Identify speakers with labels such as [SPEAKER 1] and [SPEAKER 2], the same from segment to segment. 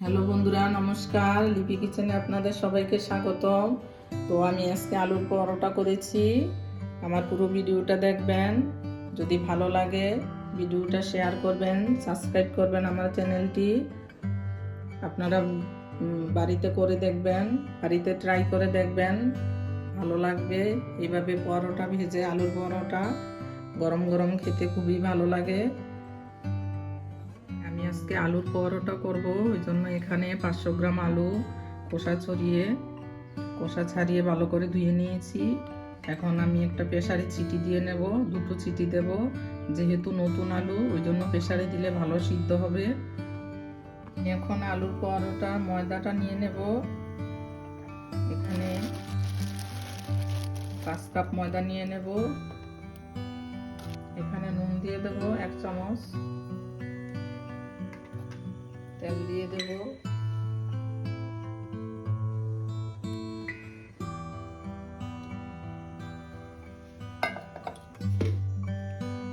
[SPEAKER 1] Hello বন্ধুরা, নমস্কার। লিপি কিচেনে আপনাদের সবাইকে স্বাগতম। তো আমি আজকে আলুর পরোটা করেছি। আমার পুরো ভিডিওটা দেখবেন। যদি ভালো লাগে, ভিডিওটা শেয়ার করবেন, সাবস্ক্রাইব করবেন আমার চ্যানেলটি। আপনারা বাড়িতে করে দেখবেন, বাড়িতে ট্রাই করে দেখবেন। ভালো লাগবে। এইভাবে পরোটা ভেজে আলুর পরোটা গরম গরম খেতে খুবই ভালো লাগে। আজকে আলুর পরোটা করব, ওই জন্য এখানে পাঁচশো গ্রাম আলু খোসা ছড়িয়ে খোসা ছাড়িয়ে ভালো করে ধুয়ে নিয়েছি। এখন আমি একটা প্রেসারে চিটি দিয়ে নেব, দুটো চিটি দেব, যেহেতু নতুন আলু, ওই জন্য প্রেসারে দিলে ভালো সিদ্ধ হবে। এখন আলুর পরোটা, ময়দাটা নিয়ে নেব। এখানে পাঁচ কাপ ময়দা নিয়ে নেব। এখানে নুন দিয়ে দেব, এক চামচ। তেল দিয়ে দেব।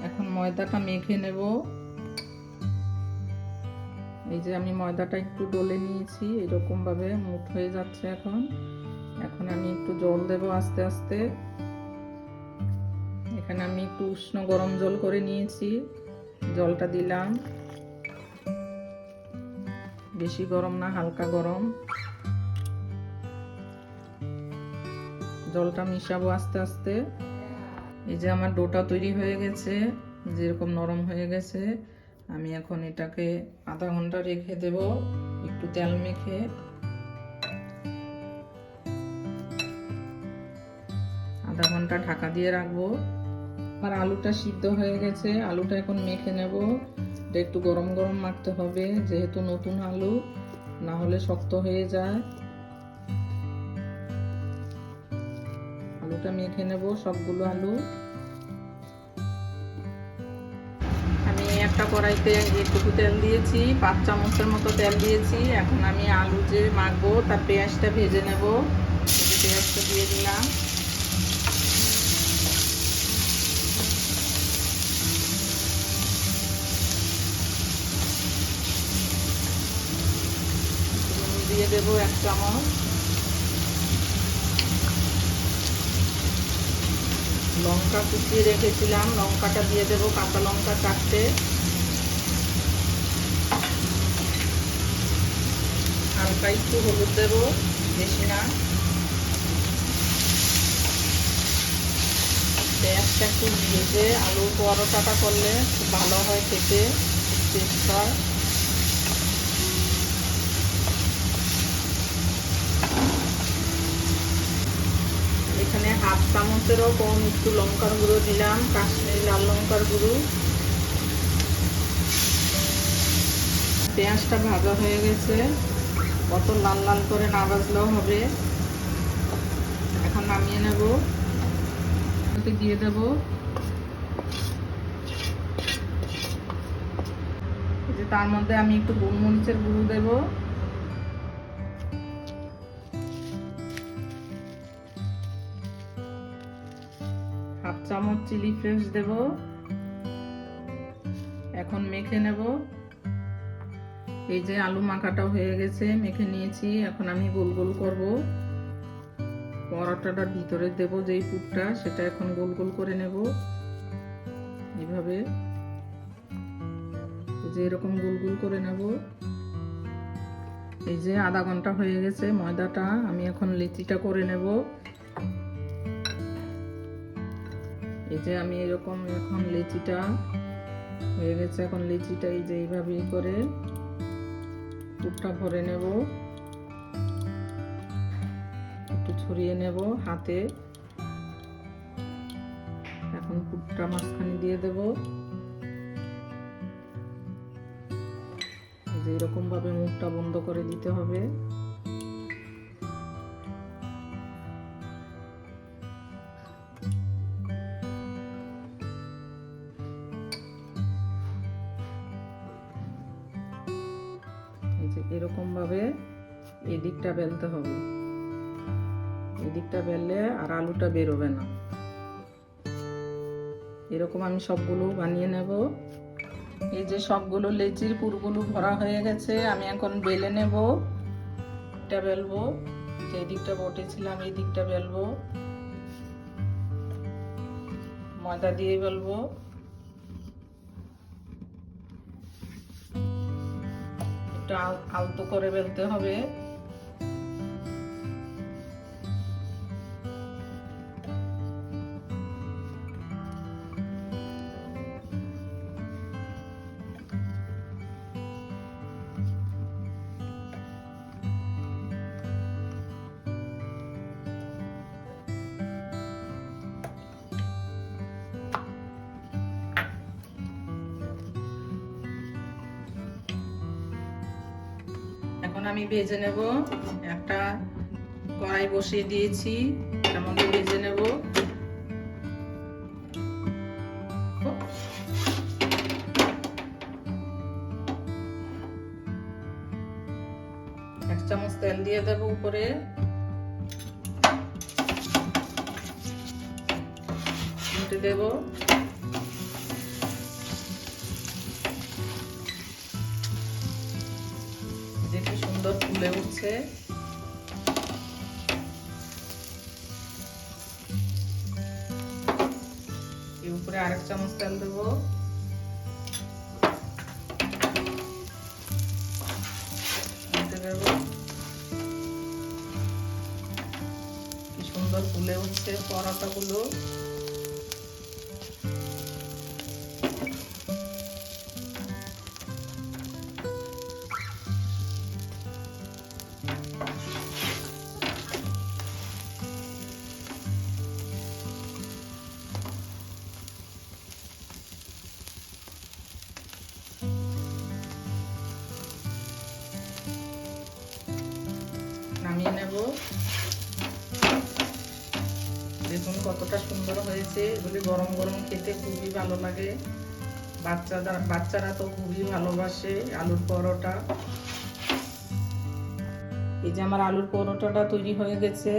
[SPEAKER 1] এখন ময়দাটা মেখে নেব। এই যে আমি ময়দাটা একটু ডলে নিয়েছি এরকম ভাবে মুঠ হয়ে যাচ্ছে এখন। এখন আমি একটু জল দেব আস্তে আস্তে। এখানে আমি একটু উষ্ণ গরম জল করে নিয়েছি। জলটা দিলাম। বেশি গরম না, হালকা গরম। জলটা মিশাবো আস্তে আস্তে। এই যে আমার ডোটা তৈরি হয়ে গেছে, যেরকম নরম হয়ে গেছে, আমি এখন এটাকে আধা ঘণ্টা রেখে দেব, একটু তেল মেখে। আধা ঘণ্টা ঢাকা দিয়ে রাখব। আমার আলুটা সিদ্ধ হয়ে গেছে। আলুটা এখন মেখে নেব। এটা একটু গরম গরম মাখতে হবে, যেহেতু নতুন আলু, না হলে শক্ত হয়ে যায়। আলুটা মেখে নেব, সবগুলো আলু। আমি একটা কড়াইতে একটু তেল দিয়েছি, পাঁচ চামচের মতো তেল দিয়েছি। এখন আমি আলু যে মাখবো, তার পেঁয়াজটা ভেজে নেব। পেঁয়াজটা দিয়ে দিলাম। দিয়ে দেব এক চামচ। লঙ্কা কুচিয়ে রেখেছিলাম। লঙ্কাটা দিয়ে দেব কাঁচা লঙ্কা চারটে। হালকা একটু হলুদ দেব, বেশি না। পেঁয়াজটা একটু ভেজে আলুর পরোটাটা করলে ভালো হয় খেতে টেস্ট হয় এখানে হাফ চামচেরও কম, একটু লঙ্কার গুঁড়ো দিলাম, কাশ্মীরি লাল লঙ্কার গুঁড়ো। পেঁয়াজটা ভাজা হয়ে গেছে। কত লাল লাল করে না ভাজলেও হবে। এখন নামিয়ে নেব। দিয়ে দেব। তার মধ্যে আমি একটু গোলমরিচের গুঁড়ো দেবো। চামচ চিলি ফ্লেক্স দেব। এখন মেখে নেব। এই যে আলু মাখাটা হয়ে গেছে, মেখে নিয়েছি। এখন আমি গোল গোল করব। পরোটাটার ভিতরে দেব যেই পুরটা, সেটা এখন গোল গোল করে নেব। এইভাবে যে এরকম গোল গোল করে নেব। এই যে আধা ঘণ্টা হয়ে গেছে ময়দাটা, আমি এখন লিচিটা করে নেব। যে আমি এরকম এখন লিচিটা হয়ে গেছে, এখন লিচিটা এই যে এইভাবেই করে পুরটা ভরে নেব। একটু ছড়িয়ে নেব হাতে। এখন পুরটা মাঝখানে দিয়ে দেব। যে এরকম ভাবে মুখটা বন্ধ করে দিতে হবে। এরকম ভাবে এদিকটা বেলতে হবে। এদিকটা বেললে আর আলুটা বেরোবে না। এরকম আমি সবগুলো বানিয়ে নেব। এই যে সবগুলো লেচির পুরগুলো ভরা হয়ে গেছে, আমি এখন বেলে নেব। এটা বেলবো, যে দিকটা বটেছিলাম এই দিকটা বেলবো। ময়দা দিয়ে বেলবো। আলতো করে বেলতে হবে। এখন আমি ভেজে নেব। একটা কড়াই বসিয়ে দিয়েছি মধ্যে ভেজে নেব। এক চামচ তেল দিয়ে দেব উপরে। দেব। দেখে সুন্দর ফুলে উঠছে। উপরে আরেক চামচ তেল দেবো। কি সুন্দর ফুলে উঠছে পরোটাগুলো। দেখুন কতটা সুন্দর হয়েছে। এগুলি গরম গরম খেতে খুবই ভালো লাগে। বাচ্চারা বাচ্চারা তো খুবই ভালোবাসে আলুর পরোটা। এই যে আমার আলুর পরোটাটা তৈরি হয়ে গেছে।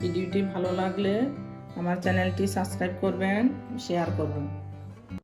[SPEAKER 1] ভিডিওটি ভালো লাগলে আমার চ্যানেলটি সাবস্ক্রাইব করবেন, শেয়ার করবেন।